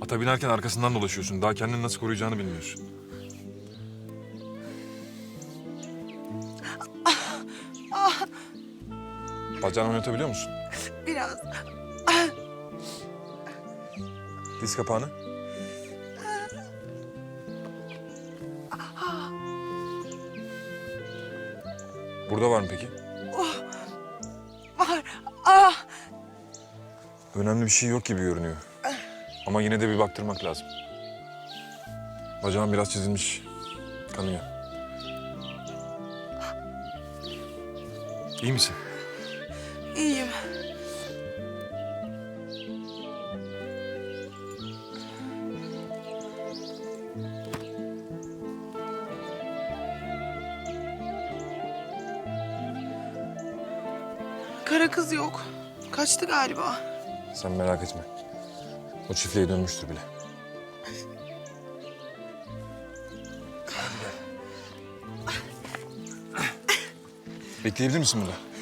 Ata binerken arkasından dolaşıyorsun. Daha kendini nasıl koruyacağını bilmiyorsun. Bacağını oynatabiliyor musun? Biraz. Diz kapağını. Burada var mı peki? Var. Ah. Önemli bir şey yok gibi görünüyor. Ama yine de bir baktırmak lazım. Bacağım biraz çizilmiş. Kanıyor. İyi misin? İyiyim. Kara kız yok. Kaçtı galiba. Sen merak etme. O çiftliğe dönmüştür bile. Bekleyebilir misin burada?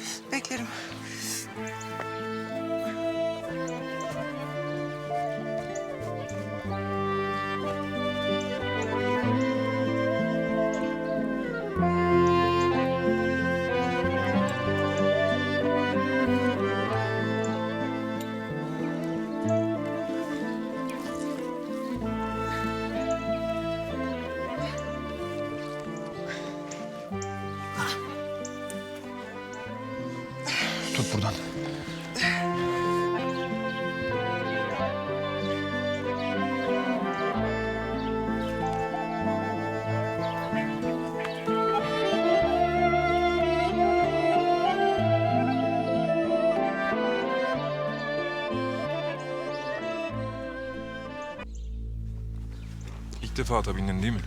İlk defa ata bindin değil mi?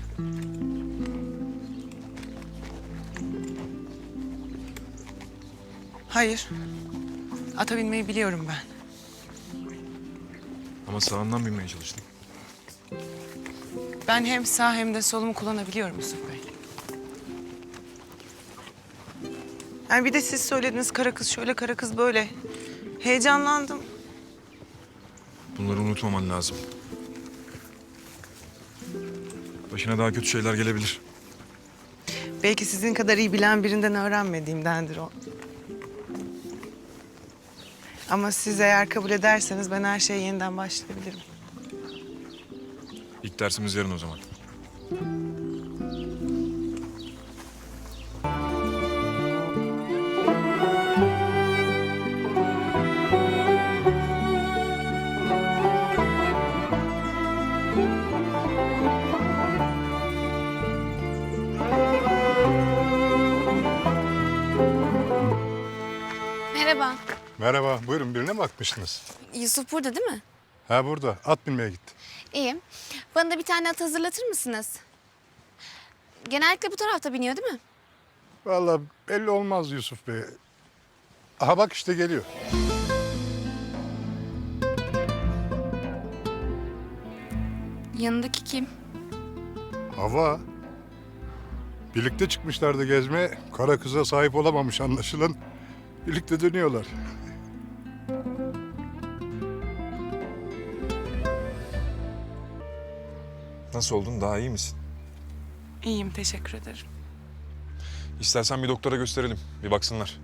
Hayır. Ata binmeyi biliyorum ben. Ama sağından binmeye çalıştım. Ben hem sağ hem de solumu kullanabiliyorum Yusuf Bey. Yani bir de siz söylediniz kara kız şöyle kara kız böyle. Heyecanlandım. Bunları unutmaman lazım. Başına daha kötü şeyler gelebilir. Belki sizin kadar iyi bilen birinden öğrenmediğimdendir o. Ama siz eğer kabul ederseniz ben her şeye yeniden başlayabilirim. İlk dersimiz yarın o zaman. Merhaba. Buyurun birine mi bakmıştınız? Yusuf burada değil mi? Ha burada, at binmeye gitti. İyi. Bana da bir tane at hazırlatır mısınız? Genellikle bu tarafta biniyor değil mi? Vallahi belli olmaz Yusuf Bey. Aha bak işte geliyor. Yanındaki kim? Hava. Birlikte çıkmışlardı gezmeye. Kara kıza sahip olamamış anlaşılan. Birlikte dönüyorlar. Nasıl oldun? Daha iyi misin? İyiyim, teşekkür ederim. İstersen bir doktora gösterelim. Bir baksınlar.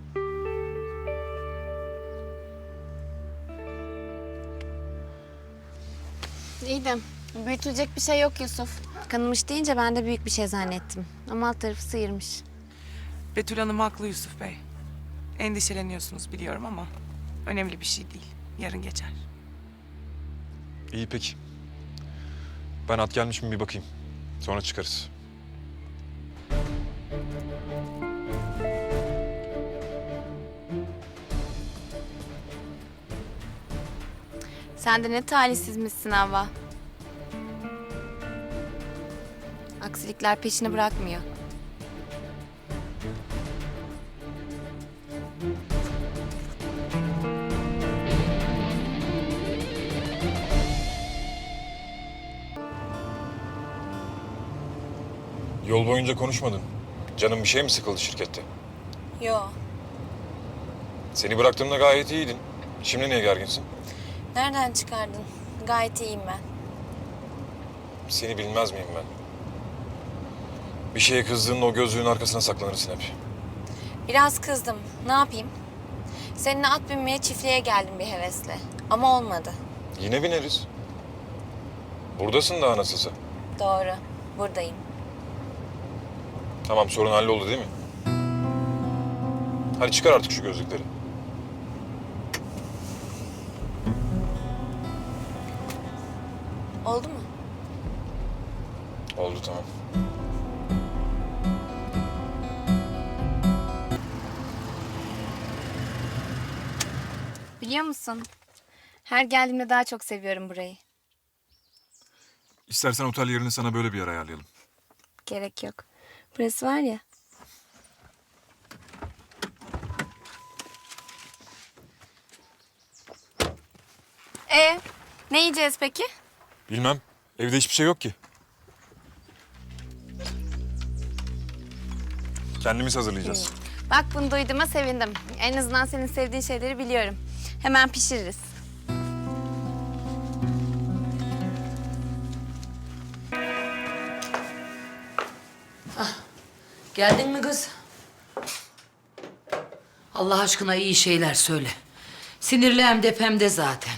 İyi de büyütülecek bir şey yok Yusuf. Kanımış deyince ben de büyük bir şey zannettim. Ama alt tarafı sıyırmış. Betül Hanım haklı Yusuf Bey. Endişeleniyorsunuz biliyorum ama önemli bir şey değil. Yarın geçer. İyi peki. Ben at gelmiş mi bir bakayım. Sonra çıkarız. Sen de ne talihsizmişsin Havva. Aksilikler peşini bırakmıyor. Yol boyunca konuşmadın. Canım bir şey mi sıkıldı şirkette? Yo. Seni bıraktığımda gayet iyiydin. Şimdi niye gerginsin? Nereden çıkardın? Gayet iyiyim ben. Seni bilmez miyim ben? Bir şeye kızdığında o gözlüğün arkasına saklanırsın hep. Biraz kızdım. Ne yapayım? Seninle at binmeye çiftliğe geldim bir hevesle. Ama olmadı. Yine bineriz. Buradasın daha nasılsa. Doğru. Buradayım. Tamam sorun halloldu değil mi? Hadi çıkar artık şu gözlükleri. Oldu mu? Oldu tamam. Biliyor musun? Her geldiğimde daha çok seviyorum burayı. İstersen otel yerini sana böyle bir yer ayarlayalım. Gerek yok. Burası var ya. E ne yiyeceğiz peki? Bilmem. Evde hiçbir şey yok ki. Kendimiz hazırlayacağız. Bak bunu duyduğuma sevindim. En azından senin sevdiğin şeyleri biliyorum. Hemen pişiririz. Geldin mi kız? Allah aşkına iyi şeyler söyle. Sinirli hem de pemde zaten.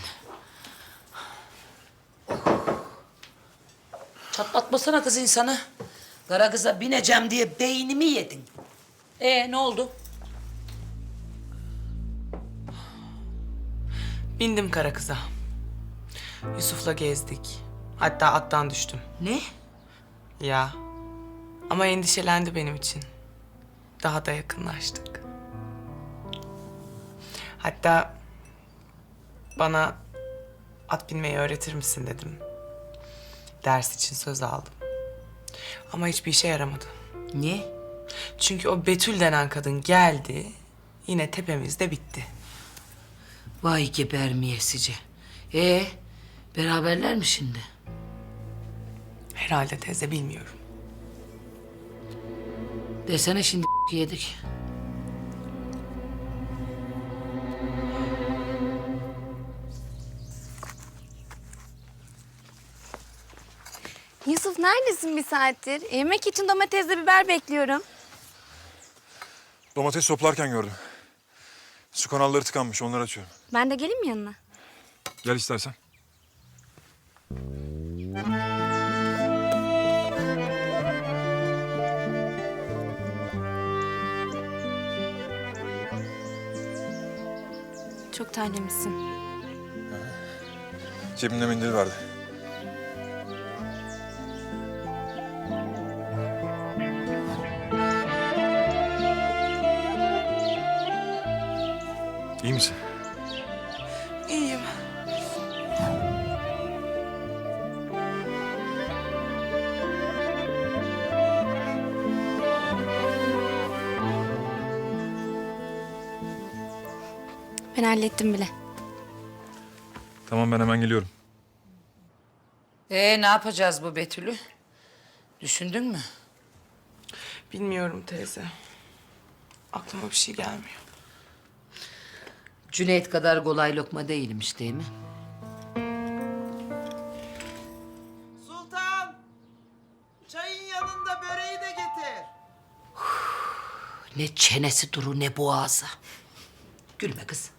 Çatlatmasana kız insanı. Kara kıza bineceğim diye beynimi yedin. Ee ne oldu? Bindim kara kıza. Yusuf'la gezdik. Hatta attan düştüm. Ne? Ya. Ama endişelendi benim için. Daha da yakınlaştık. Hatta bana at binmeyi öğretir misin dedim. Ders için söz aldım. Ama hiçbir işe yaramadı. Niye? Çünkü o Betül denen kadın geldi, yine tepemizde bitti. Vay gebermiyesice. Ee beraberler mi şimdi? Herhalde teyze bilmiyorum. Desene şimdi yedik. Yusuf neredesin bir saattir? Yemek için domatesle biber bekliyorum. Domates toplarken gördüm. Su kanalları tıkanmış onları açıyorum. Ben de geleyim mi yanına? Gel istersen. Çok terlemişsin. Cebimde mendil vardı. Ben hallettim bile. Tamam ben hemen geliyorum. Ee ne yapacağız bu Betül'ü? Düşündün mü? Bilmiyorum teyze. Aklıma bir şey gelmiyor. Cüneyt kadar kolay lokma değilmiş değil mi? Sultan! Çayın yanında böreği de getir. Ne çenesi duru ne boğazı. Gülme kız.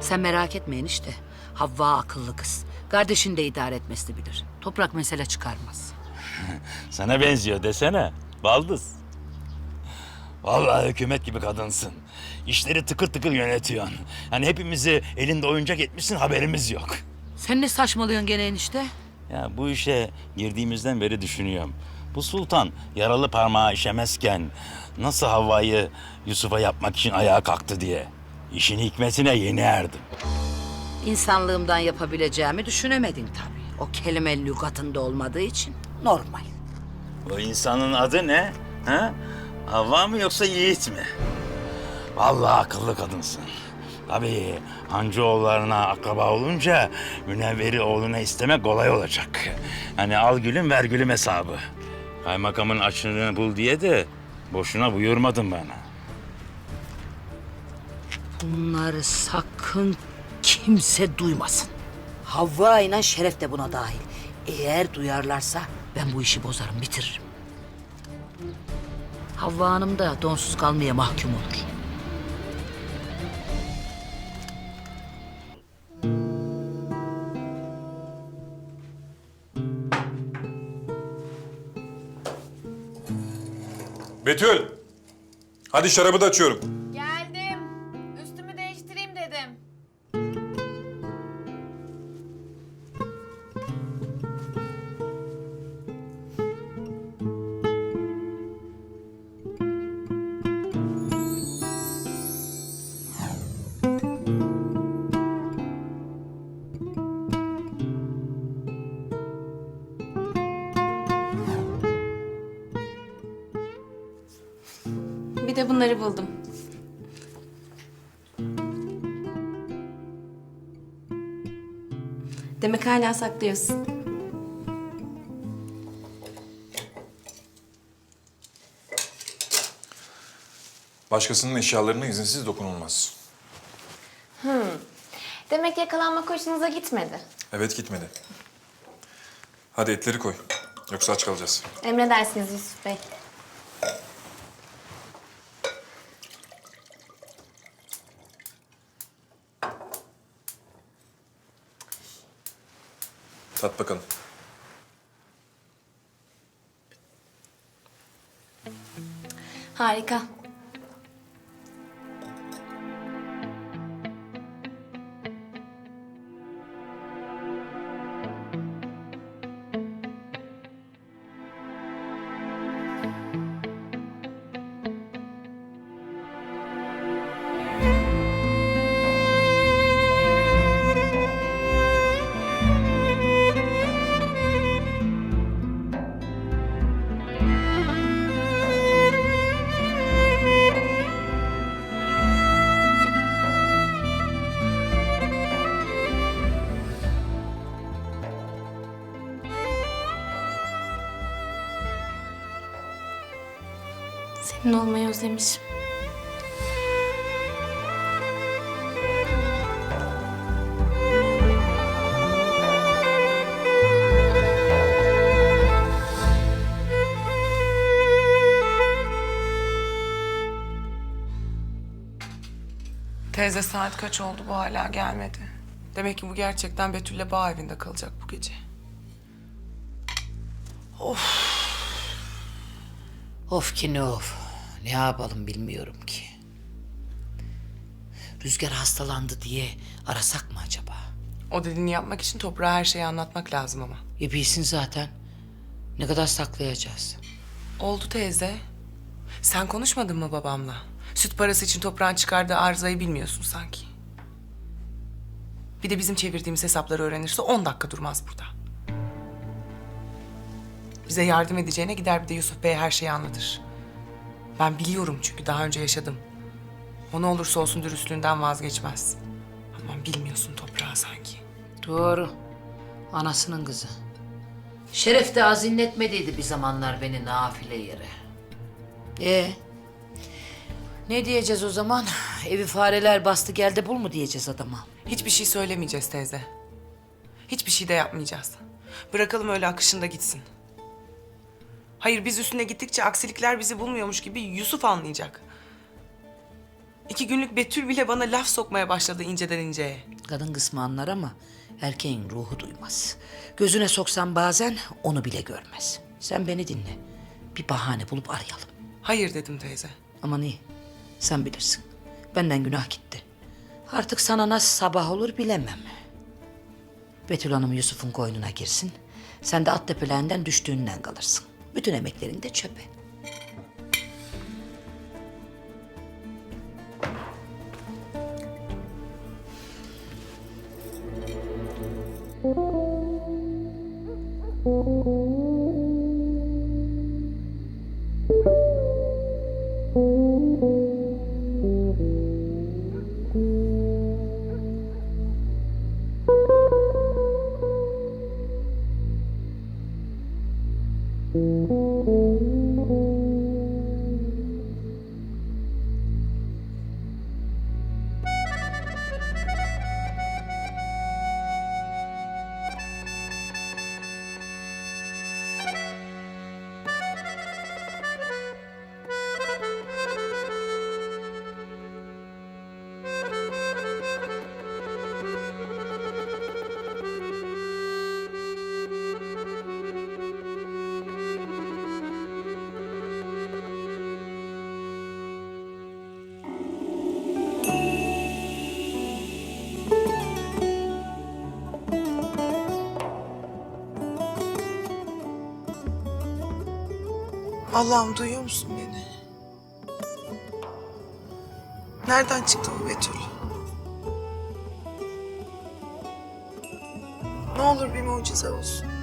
Sen merak etme enişte. Havva akıllı kız. Kardeşin de idare etmesini bilir. Toprak mesele çıkarmaz. Sana benziyor desene. Baldız. Vallahi hükümet gibi kadınsın. İşleri tıkır tıkır yönetiyorsun. Yani hepimizi elinde oyuncak etmişsin haberimiz yok. Sen ne saçmalıyorsun gene enişte? Ya bu işe girdiğimizden beri düşünüyorum. Bu sultan yaralı parmağı işemezken nasıl Havva'yı Yusuf'a yapmak için ayağa kalktı diye. İşin hikmetine yeni erdim. İnsanlığımdan yapabileceğimi düşünemedin tabii. O kelime lügatında olmadığı için normal. O insanın adı ne? Ha? Havva mı yoksa Yiğit mi? Vallahi akıllı kadınsın. Tabii hancıoğullarına akraba olunca münevveri oğluna istemek kolay olacak. Hani al gülüm ver gülüm hesabı. Kaymakamın açığını bul diye de boşuna buyurmadın bana. Bunları sakın kimse duymasın. Havva ile Şeref de buna dahil. Eğer duyarlarsa ben bu işi bozarım, bitiririm. Havva Hanım da donsuz kalmaya mahkum olur. Betül! Hadi şarabı da açıyorum. Bir de bunları buldum. Demek hala saklıyorsun. Başkasının eşyalarına izinsiz dokunulmaz. Demek yakalanmak hoşunuza gitmedi. Evet gitmedi. Hadi etleri koy. Yoksa aç kalacağız. Emredersiniz Yusuf Bey. Tat bakalım. Harika. Senin olmayı özlemişim. Teyze saat kaç oldu bu hala gelmedi. Demek ki bu gerçekten Betül'le bağ evinde kalacak bu gece. Of ki ne of. Ne yapalım bilmiyorum ki. Rüzgar hastalandı diye arasak mı acaba? O dediğini yapmak için toprağa her şeyi anlatmak lazım ama. E bilsin zaten. Ne kadar saklayacağız? Oldu teyze. Sen konuşmadın mı babamla? Süt parası için toprağın çıkardığı arızayı bilmiyorsun sanki. Bir de bizim çevirdiğimiz hesapları öğrenirse 10 dakika durmaz burada. Bize yardım edeceğine gider bir de Yusuf Bey'e her şeyi anlatır. Ben biliyorum çünkü daha önce yaşadım. O ne olursa olsun dürüstlüğünden vazgeçmez. Ama bilmiyorsun toprağı sanki. Doğru. Anasının kızı. Şeref de az inletmediydi bir zamanlar beni nafile yere. Ee, ne diyeceğiz o zaman? Evi fareler bastı geldi bul mu diyeceğiz adama? Hiçbir şey söylemeyeceğiz teyze. Hiçbir şey de yapmayacağız. Bırakalım öyle akışında gitsin. Hayır biz üstüne gittikçe aksilikler bizi bulmuyormuş gibi Yusuf anlayacak. İki günlük Betül bile bana laf sokmaya başladı inceden inceye. Kadın kısmı anlar ama erkeğin ruhu duymaz. Gözüne soksan bazen onu bile görmez. Sen beni dinle. Bir bahane bulup arayalım. Hayır dedim teyze. Aman iyi. Sen bilirsin. Benden günah gitti. Artık sana nasıl sabah olur bilemem. Betül Hanım Yusuf'un koynuna girsin. Sen de at tepelerinden düştüğünden kalırsın. Bütün emeklerin de çöpe. Allah'ım duyuyor musun beni? Nereden çıktı bu Betül? Ne olur bir mucize olsun.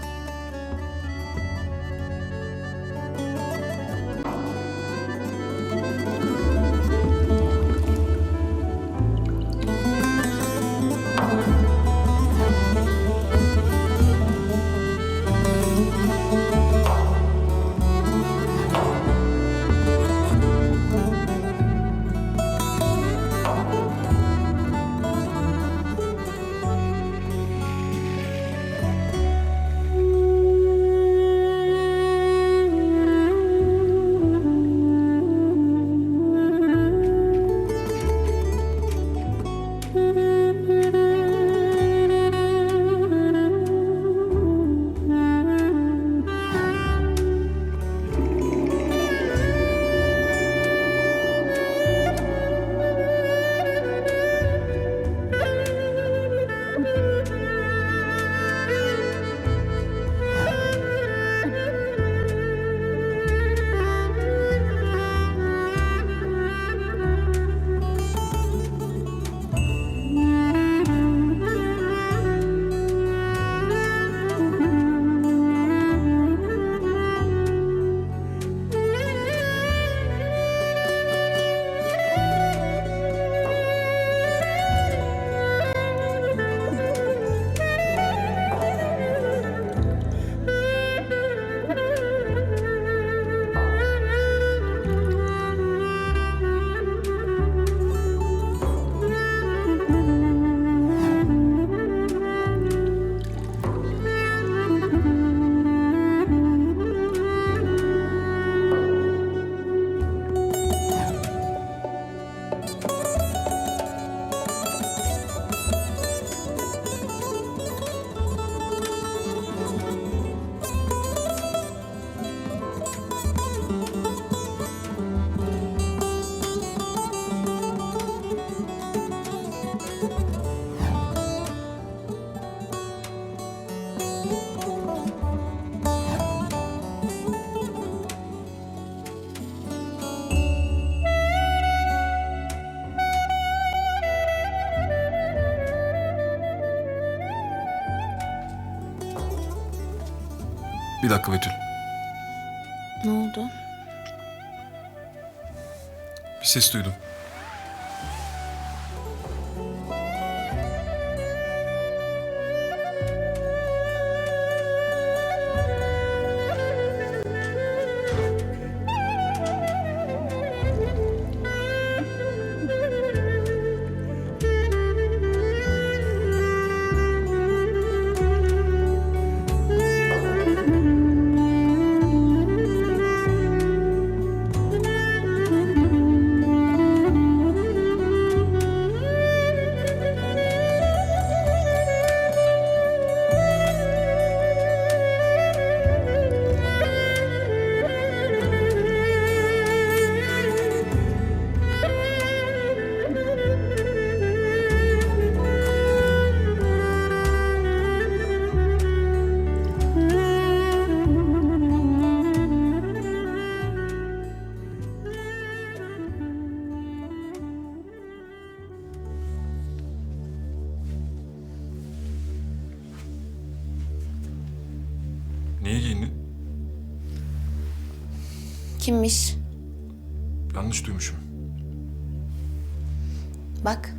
Dakika Betül. Ne oldu? Bir ses duydum. Kimmiş? Yanlış duymuşum. Bak.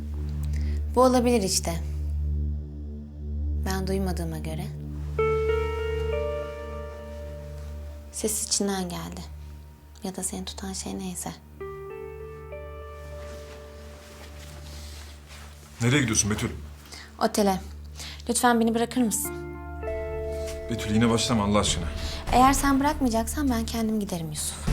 Bu olabilir işte. Ben duymadığıma göre. Ses içinden geldi. Ya da seni tutan şey neyse. Nereye gidiyorsun Betül? Otele. Lütfen beni bırakır mısın? Betül yine başlama Allah aşkına. Eğer sen bırakmayacaksan ben kendim giderim Yusuf.